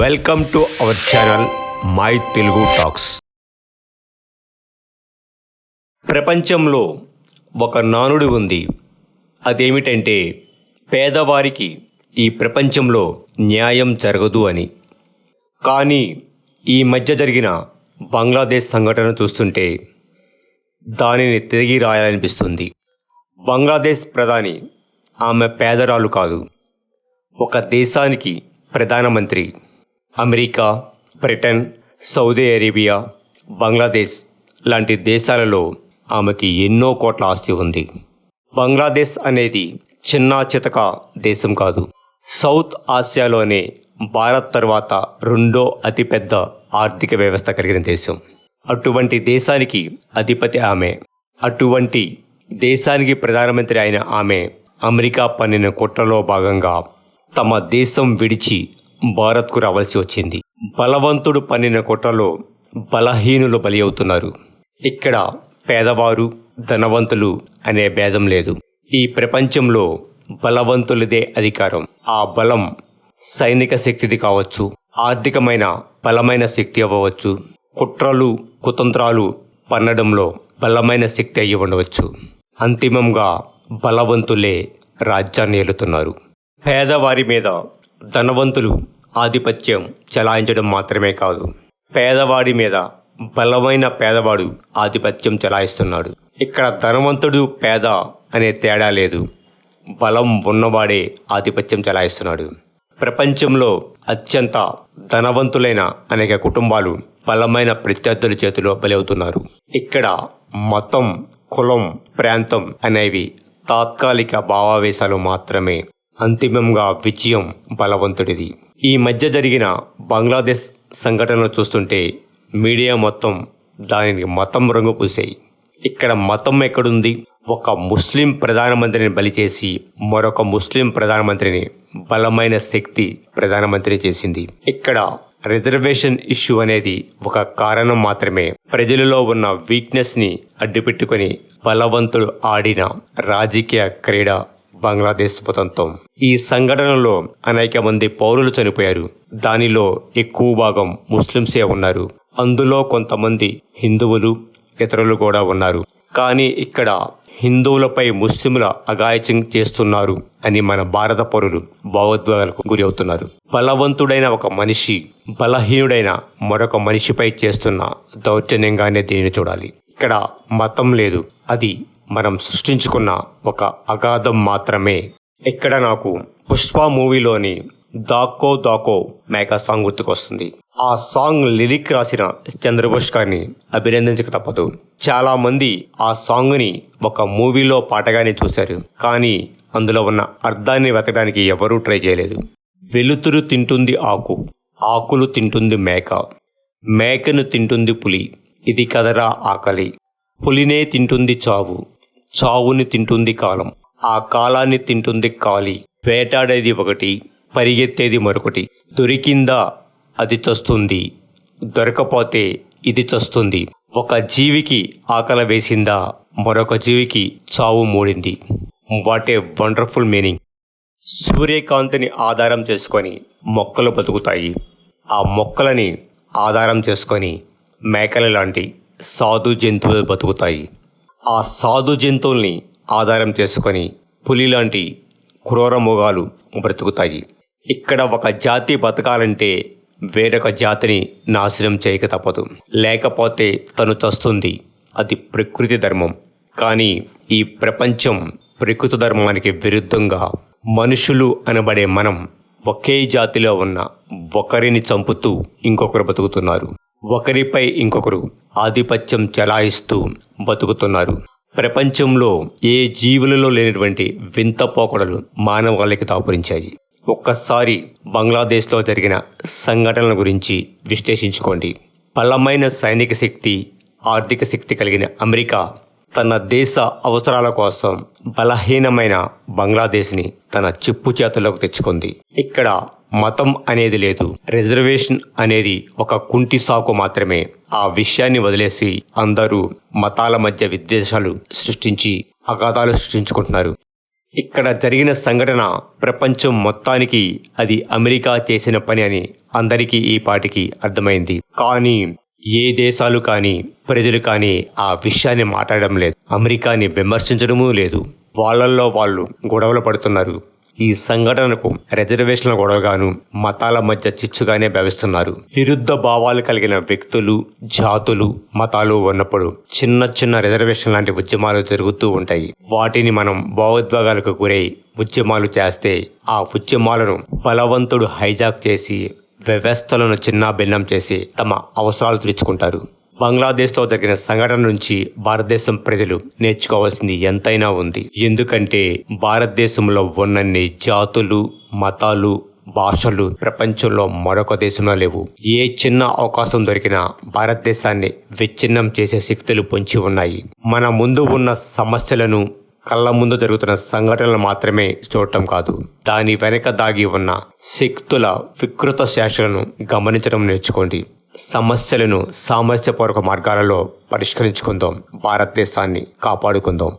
Welcome to our channel my Telugu talks. ప్రపంచంలో ఒక నానుడి ఉంది. అదేమిటంటే పేదవారికి ఈ ప్రపంచంలో న్యాయం జరగదు అని. కానీ ఈ మధ్య జరిగిన బంగ్లాదేశ్ సంఘటన చూస్తుంటే దానిని తిరిగి రాయాలనిపిస్తుంది. బంగ్లాదేశ్ ప్రధాని ఆమె పేదరాలు కాదు. ఒక దేశానికి ప్రధానమంత్రి America Britain Saudi Arabia Bangladesh లాంటి దేశాలలో ఆమెకి ఎన్నో కోట్ల ఆస్తి ఉంది. బంగ్లాదేశ్ అనేది చిన్న చితక దేశం కాదు. సౌత్ ఆసియాలోనే భారత్ తర్వాత రెండో అతిపెద్ద ఆర్థిక వ్యవస్థ కలిగిన దేశం. అటువంటి దేశానికి అధిపతి ఆమె. అటువంటి దేశానికి ప్రధానమంత్రి అయిన ఆమె అమెరికా పన్నిన కుట్రలో భాగంగా తమ దేశం విడిచి భారత్కు రావాల్సి వచ్చింది. బలవంతుడు పన్నిన కుట్రలో బలహీనులు బలి అవుతున్నారు. ఇక్కడ పేదవారు ధనవంతులు అనే భేదం లేదు. ఈ ప్రపంచంలో బలవంతులదే అధికారం. ఆ బలం సైనిక శక్తిది కావచ్చు ఆర్థికమైన బలమైన శక్తి అవ్వవచ్చు. కుట్రలు కుతంత్రాలు పన్నడంలో బలమైన శక్తి అయ్యి ఉండవచ్చు. అంతిమంగా బలవంతులే రాజ్యాన్ని ఏలుతున్నారు. పేదవారి మీద ధనవంతులు ఆధిపత్యం చెలాయించడం మాత్రమే కాదు. పేదవాడి మీద బలమైన పేదవాడు ఆధిపత్యం చెలాయిస్తున్నాడు. ఇక్కడ ధనవంతుడు పేద అనే తేడా లేదు. బలం ఉన్నవాడే ఆధిపత్యం చెలాయిస్తున్నాడు. ప్రపంచంలో అత్యంత ధనవంతులైన అనేక కుటుంబాలు బలమైన ప్రత్యర్థుల చేతిలో బలవుతున్నారు. ఇక్కడ మతం కులం ప్రాంతం అనేవి తాత్కాలిక భావావేశాలు మాత్రమే అంతిమంగా విజయం బలవంతుడిది. ఈ మధ్య జరిగిన బంగ్లాదేశ్ సంఘటనలు చూస్తుంటే మీడియా మొత్తం దానిని మతం రంగు పూసాయి ఇక్కడ మతం ఎక్కడుంది? ఒక ముస్లిం ప్రధానమంత్రిని బలి చేసి మరొక ముస్లిం ప్రధానమంత్రిని బలమైన శక్తి ప్రధానమంత్రి చేసింది. ఇక్కడ రిజర్వేషన్ ఇష్యూ అనేది ఒక కారణం మాత్రమే. ప్రజలలో ఉన్న వీక్నెస్ని అడ్డుపెట్టుకుని బలవంతుడు ఆడిన రాజకీయ క్రీడ బంగ్లాదేశ్ స్వతంత్రం. ఈ సంఘటనలో అనేక మంది పౌరులు చనిపోయారు. దానిలో ఎక్కువ భాగం ముస్లింసే ఉన్నారు. అందులో కొంతమంది హిందువులు ఇతరులు కూడా ఉన్నారు. కానీ ఇక్కడ హిందువులపై ముస్లింల అగాయచింగ్ చేస్తున్నారు అని మన భారత పౌరులు భావోద్వేగాలకు గురి అవుతున్నారు బలవంతుడైన ఒక మనిషి బలహీనుడైన మరొక మనిషిపై చేస్తున్న దౌర్జన్యంగానే దీనిని చూడాలి. ఇక్కడ మతం లేదు. అది మనం సృష్టించుకున్న ఒక అగాధం మాత్రమే. ఇక్కడ నాకు పుష్ప మూవీలోని దాకో దాకో మేకా సాంగ్ గుర్తుకొస్తుంది. ఆ సాంగ్ లిరిక్ రాసిన చంద్రబోష్ గారిని అభినందించక తప్పదు. చాలా మంది ఆ సాంగ్ని ఒక మూవీలో పాటగానే చూశారు. కానీ అందులో ఉన్న అర్థాన్ని వెతకడానికి ఎవరూ ట్రై చేయలేదు. వెలుతురు తింటుంది ఆకు ఆకులు తింటుంది మేక మేకను తింటుంది పులి ఇది కదరా ఆకలి పులినే తింటుంది చావు. చావుని తింటుంది కాలం. ఆ కాలాన్ని తింటుంది కాలి. వేటాడేది ఒకటి పరిగెత్తేది మరొకటి. దొరికిందా అది చస్తుంది. దొరకపోతే ఇది చస్తుంది. ఒక జీవికి ఆకలి వేసిందా? మరొక జీవికి చావు మూడింది. What a wonderful meaning. సూర్యకాంతిని ఆధారం చేసుకొని మొక్కలు బతుకుతాయి. ఆ మొక్కలని ఆధారం చేసుకొని మేకల లాంటి సాధు జంతువులు బతుకుతాయి. ఆ సాధు జంతువుల్ని ఆధారం చేసుకొని పులి లాంటి క్రూర మృగాలు బ్రతుకుతాయి. ఇక్కడ ఒక జాతి బతకాలంటే వేరొక జాతిని నాశనం చేయక తప్పదు. లేకపోతే తను చస్తుంది. అది ప్రకృతి ధర్మం. కానీ ఈ ప్రపంచం ప్రకృతి ధర్మానికి విరుద్ధంగా మనుషులు అనబడే మనం ఒకే జాతిలో ఉన్న ఒకరిని చంపుతూ ఇంకొకరు బతుకుతున్నారు. ఒకరిపై ఇంకొకరు ఆధిపత్యం చెలాయిస్తూ బతుకుతున్నారు. ప్రపంచంలో ఏ జీవులలో లేనటువంటి వింత పోకడలు మానవాళికి దాపురించాయి. ఒక్కసారి బంగ్లాదేశ్లో జరిగిన సంఘటనల గురించి విశ్లేషించుకోండి. బలమైన సైనిక శక్తి ఆర్థిక శక్తి కలిగిన అమెరికా తన దేశ అవసరాల కోసం బలహీనమైన బంగ్లాదేశ్ని తన చెప్పు చేతుల్లోకి తెచ్చుకుంది. ఇక్కడ మతం అనేది లేదు. రిజర్వేషన్ అనేది ఒక కుంటి సాకు మాత్రమే. ఆ విషయాన్ని వదిలేసి అందరూ మతాల మధ్య విద్వేషాలు సృష్టించి అగాధాలు సృష్టించుకుంటున్నారు. ఇక్కడ జరిగిన సంఘటన ప్రపంచం మొత్తానికి అది అమెరికా చేసిన పని అని అందరికీ ఈ పాటికి అర్థమైంది. కానీ ఏ దేశాలు కానీ ప్రజలు కానీ ఆ విషయాన్ని మాట్లాడడం లేదు. అమెరికాని విమర్శించడమూ లేదు. వాళ్ళల్లో వాళ్ళు గొడవలు పడుతున్నారు. ఈ సంఘటనకు రిజర్వేషన్ల గొడవగాను మతాల మధ్య చిచ్చుగానే భావిస్తున్నారు. విరుద్ధ భావాలు కలిగిన వ్యక్తులు జాతులు మతాలు ఉన్నప్పుడు చిన్న చిన్న రిజర్వేషన్ లాంటి ఉద్యమాలు జరుగుతూ ఉంటాయి. వాటిని మనం భావోద్వేగాలకు గురై ఉద్యమాలు చేస్తే ఆ ఉద్యమాలను బలవంతుడు హైజాక్ చేసి వ్యవస్థలను చిన్నాభిన్నం చేసి తమ అవసరాలు తీర్చుకుంటారు. బంగ్లాదేశ్లో జరిగిన సంఘటన నుంచి భారతదేశం ప్రజలు నేర్చుకోవాల్సింది ఎంతైనా ఉంది. ఎందుకంటే భారతదేశంలో ఉన్నన్ని జాతులు మతాలు భాషలు ప్రపంచంలో మరొక దేశంలో లేవు. ఏ చిన్న అవకాశం దొరికినా భారతదేశాన్ని విచ్ఛిన్నం చేసే శక్తులు పొంచి ఉన్నాయి. మన ముందు ఉన్న సమస్యలను కళ్ళ ముందు జరుగుతున్న సంఘటనలు మాత్రమే చూడటం కాదు. దాని వెనక దాగి ఉన్న శక్తుల వికృత శాఖలను గమనించడం నేర్చుకోండి. సమస్యలను సామరస్యపూర్వక మార్గాలలో పరిష్కరించుకుందాం. భారతదేశాన్ని కాపాడుకుందాం.